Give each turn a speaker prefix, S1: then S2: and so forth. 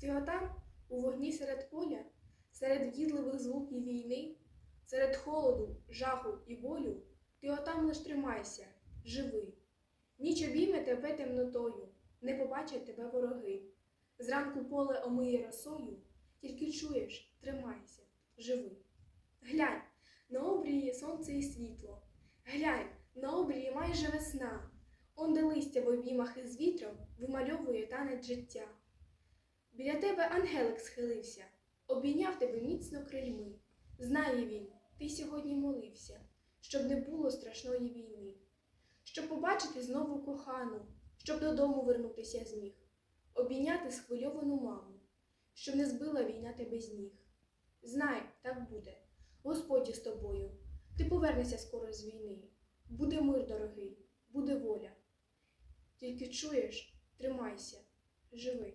S1: Ти отам, у вогні серед поля, серед в'їдливих звуків війни, серед холоду, жаху і болю, ти отам лиш тримайся, живи. Ніч обійме тебе темнотою, не побачать тебе вороги. Зранку поле омиє росою, тільки чуєш, тримайся, живи. Глянь, на обрії сонце і світло. Глянь, на обрії майже весна. Он де листя в обіймах із вітром вимальовує танець життя. Біля тебе ангелик схилився, обійняв тебе міцно крильми. Знає він, ти сьогодні молився, щоб не було страшної війни, щоб побачити знову кохану, щоб додому вернутися зміг, обійняти схвильовану маму, щоб не збила війна тебе з ніг. Знай, так буде. Господь із тобою. Ти повернешся скоро з війни. Буде мир, дорогий, буде воля. Тільки чуєш, тримайся, живи.